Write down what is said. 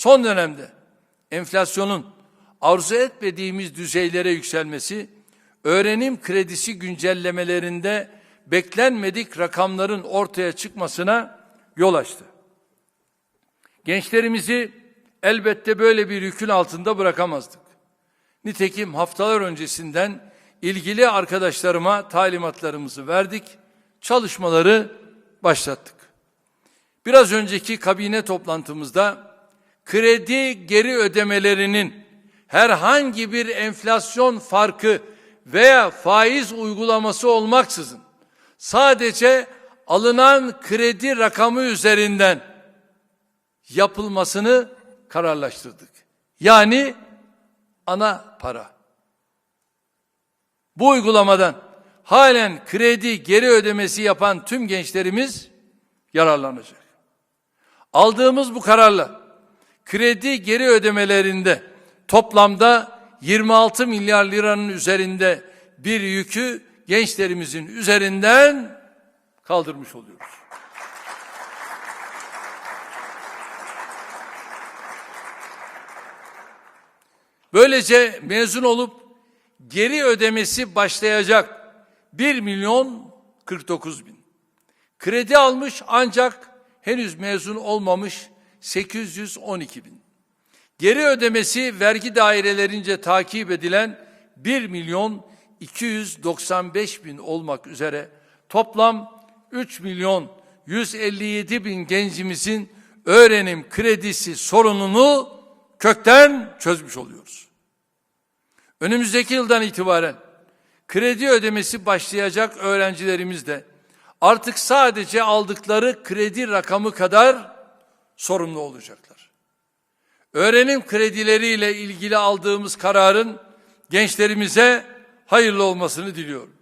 Son dönemde enflasyonun arzu etmediğimiz düzeylere yükselmesi, öğrenim kredisi güncellemelerinde beklenmedik rakamların ortaya çıkmasına yol açtı. Gençlerimizi elbette böyle bir yükün altında bırakamazdık. Nitekim haftalar öncesinden ilgili arkadaşlarıma talimatlarımızı verdik, çalışmaları başlattık. Biraz önceki kabine toplantımızda kredi geri ödemelerinin herhangi bir enflasyon farkı veya faiz uygulaması olmaksızın sadece alınan kredi rakamı üzerinden yapılmasını kararlaştırdık. Yani ana para. Bu uygulamadan halen kredi geri ödemesi yapan tüm gençlerimiz yararlanacak. Aldığımız bu kararla kredi geri ödemelerinde toplamda 26 milyar liranın üzerinde bir yükü gençlerimizin üzerinden kaldırmış oluyoruz. Böylece mezun olup geri ödemesi başlayacak 1 milyon 49 bin. Kredi almış ancak henüz mezun olmamış 812 bin. Geri ödemesi vergi dairelerince takip edilen 1 milyon 295 bin olmak üzere toplam 3 milyon 157 bin gencimizin öğrenim kredisi sorununu kökten çözmüş oluyoruz. Önümüzdeki yıldan itibaren kredi ödemesi başlayacak öğrencilerimiz de artık sadece aldıkları kredi rakamı kadar sorumlu olacaklar. Öğrenim kredileriyle ilgili aldığımız kararın gençlerimize hayırlı olmasını diliyorum.